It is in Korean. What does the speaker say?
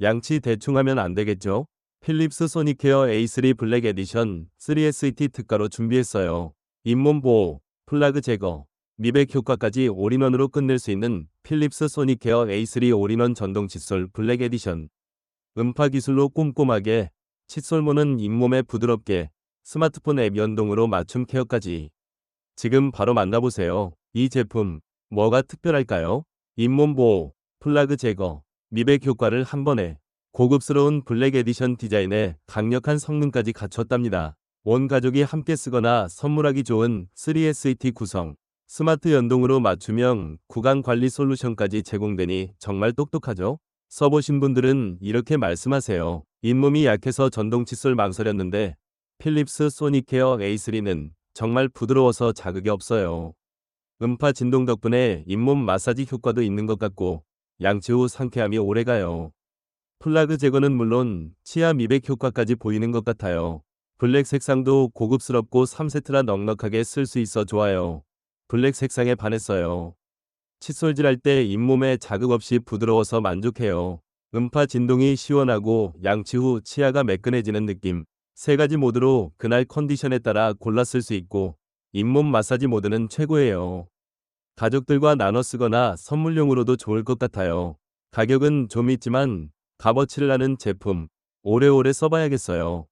양치 대충 하면 안 되겠죠? 필립스 소닉케어 A3 블랙 에디션 3SET 특가로 준비했어요. 잇몸 보호, 플라그 제거, 미백 효과까지 올인원으로 끝낼 수 있는 필립스 소닉케어 A3 올인원 전동 칫솔 블랙 에디션. 음파 기술로 꼼꼼하게, 칫솔모는 잇몸에 부드럽게, 스마트폰 앱 연동으로 맞춤 케어까지. 지금 바로 만나보세요. 이 제품, 뭐가 특별할까요? 잇몸 보호, 플라그 제거, 미백 효과를 한 번에 고급스러운 블랙 에디션 디자인에 강력한 성능까지 갖췄답니다. 온 가족이 함께 쓰거나 선물하기 좋은 3SET 구성, 스마트 연동으로 맞춤형 구강 관리 솔루션까지 제공되니 정말 똑똑하죠? 써보신 분들은 이렇게 말씀하세요. 잇몸이 약해서 전동 칫솔 망설였는데 필립스 소닉케어 A3는 정말 부드러워서 자극이 없어요. 음파 진동 덕분에 잇몸 마사지 효과도 있는 것 같고 양치 후 상쾌함이 오래가요. 플라그 제거는 물론 치아 미백 효과까지 보이는 것 같아요. 블랙 색상도 고급스럽고 3세트라 넉넉하게 쓸 수 있어 좋아요. 블랙 색상에 반했어요. 칫솔질할 때 잇몸에 자극 없이 부드러워서 만족해요. 음파 진동이 시원하고 양치 후 치아가 매끈해지는 느낌. 세 가지 모드로 그날 컨디션에 따라 골라 쓸 수 있고 잇몸 마사지 모드는 최고예요. 가족들과 나눠 쓰거나 선물용으로도 좋을 것 같아요. 가격은 좀 있지만 값어치를 아는 제품 오래오래 써봐야겠어요.